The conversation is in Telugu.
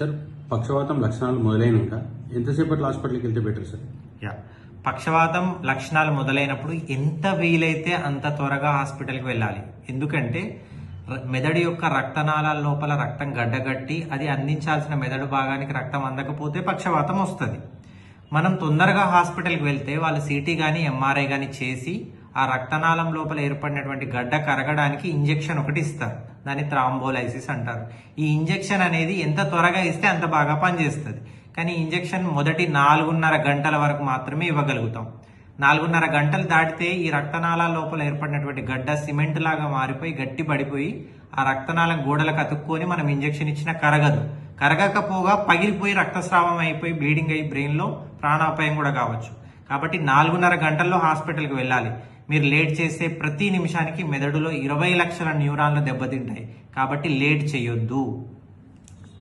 సార్ పక్షవాతం లక్షణాలు మొదలైనాక ఎంతసేపట్లో హాస్పిటల్కి వెళ్తే బెటర్ సార్? యా. పక్షవాతం లక్షణాలు మొదలైనప్పుడు ఎంత వీలైతే అంత త్వరగా హాస్పిటల్కి వెళ్ళాలి. ఎందుకంటే మెదడు యొక్క రక్తనాళాల లోపల రక్తం గడ్డగట్టి అది అందించాల్సిన మెదడు భాగానికి రక్తం అందకపోతే పక్షవాతం వస్తుంది. మనం తొందరగా హాస్పిటల్కి వెళ్తే వాళ్ళు సిటీ కానీ ఎంఆర్ఐ కానీ చేసి ఆ రక్తనాళం లోపల ఏర్పడినటువంటి గడ్డ కరగడానికి ఇంజెక్షన్ ఒకటి ఇస్తారు. దాన్ని థ్రాంబోలైసిస్ అంటారు. ఈ ఇంజెక్షన్ అనేది ఎంత త్వరగా ఇస్తే అంత బాగా పనిచేస్తుంది. కానీ ఇంజెక్షన్ మొదటి నాలుగున్నర గంటల వరకు మాత్రమే ఇవ్వగలుగుతాం. నాలుగున్నర గంటలు దాటితే ఈ రక్తనాళాల లోపల ఏర్పడినటువంటి గడ్డ సిమెంట్ లాగా మారిపోయి గట్టి పడిపోయి ఆ రక్తనాళం గోడలకు అతుక్కొని మనం ఇంజెక్షన్ ఇచ్చినా కరగదు. కరగకపోగా పగిలిపోయి రక్తస్రావం అయిపోయి బ్లీడింగ్ అయ్యి బ్రెయిన్లో ప్రాణాపాయం కూడా కావచ్చు. కాబట్టి నాలుగున్నర గంటల్లో హాస్పిటల్కి వెళ్ళాలి. మీరు లేట్ చేస్తే ప్రతి నిమిషానికి మెదడులో ఇరవై లక్షల న్యూరాన్లు దెబ్బతింటాయి. కాబట్టి లేట్ చేయొద్దు.